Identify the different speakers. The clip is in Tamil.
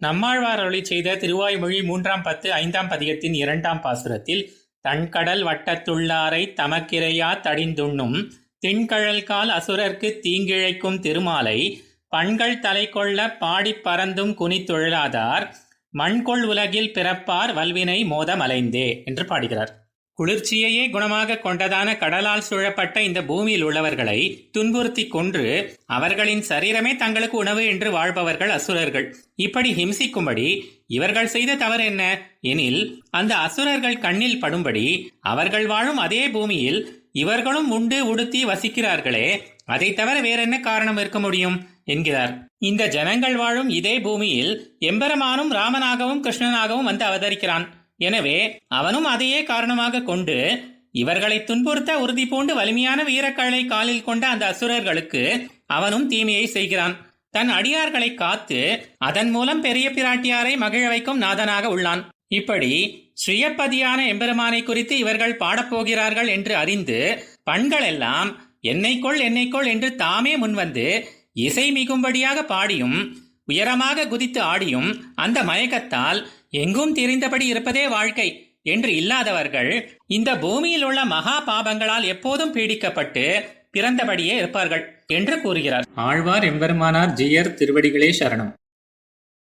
Speaker 1: நம்மாழ்வார் அருளி செய்த திருவாய்மொழி மூன்றாம் பத்து ஐந்தாம் பதிகத்தின் இரண்டாம் பாசுரத்தில் தன்கடல் வட்டத்துள்ளாரை தமக்கிரையா தடிந்துண்ணும் திண்கழல்கால் அசுரர்க்கு தீங்கிழைக்கும் திருமாலை பண்கள் தலை கொள்ள பாடிப் பறந்தும் குனித்தொழிலாதார் மண்கொள் உலகில் பிறப்பார் வல்வினை மோதமலைந்தே என்று பாடுகிறார். குளிர்ச்சியையே குணமாக கொண்டதான கடலால் சூழப்பட்ட இந்த பூமியில் உள்ளவர்களை துன்புறுத்தி கொன்று அவர்களின் சரீரமே தங்களுக்கு உணவு என்று வாழ்பவர்கள் அசுரர்கள். இப்படி ஹிம்சிக்கும்படி இவர்கள் செய்த தவறு என்ன? எனில் அந்த அசுரர்கள் கண்ணில் படும்படி அவர்கள் வாழும் அதே பூமியில் இவர்களும் உண்டு உடுத்தி வசிக்கிறார்களே. அதை தவிர வேறென்ன காரணம் இருக்க முடியும்? என்கிறார். இந்த ஜனங்கள் வாழும் இதே பூமியில் எம்பெருமானும் ராமனாகவும் கிருஷ்ணனாகவும் வந்து அவதரிக்கிறான். எனவே அவனும் அதையே காரணமாக கொண்டு இவர்களை துன்புறுத்த உறுதி பூண்டு வலிமையான வீரக்கழலை காலில் கொண்ட அந்த அசுரர்களுக்கு அவனும் தீமையை செய்கிறான். தன் அடியார்களை காத்து அதன் மூலம் பெரிய பிராட்டியாரை மகிழ வைக்கும் நாதனாக உள்ளான். இப்படி ஸ்ரீயப்பதியான எம்பெருமானை குறித்து இவர்கள் பாடப்போகிறார்கள் என்று அறிந்து பண்களெல்லாம் என்னைக்கொள் என்னைக்கொள் என்று தாமே முன்வந்து இசை மிகும்படியாக பாடியும் உயரமாக குதித்து ஆடியும் அந்த மயக்கத்தால் எங்கும் தெரிந்தபடி இருப்பதே வாழ்க்கை என்று இல்லாதவர்கள் இந்த பூமியில் உள்ள மகா பாபங்களால் எப்போதும் பீடிக்கப்பட்டு பிறந்தபடியே இருப்பார்கள் என்று கூறுகிறார். ஆழ்வார் எம்பெருமானார் ஜியர் திருவடிகளே சரணம்.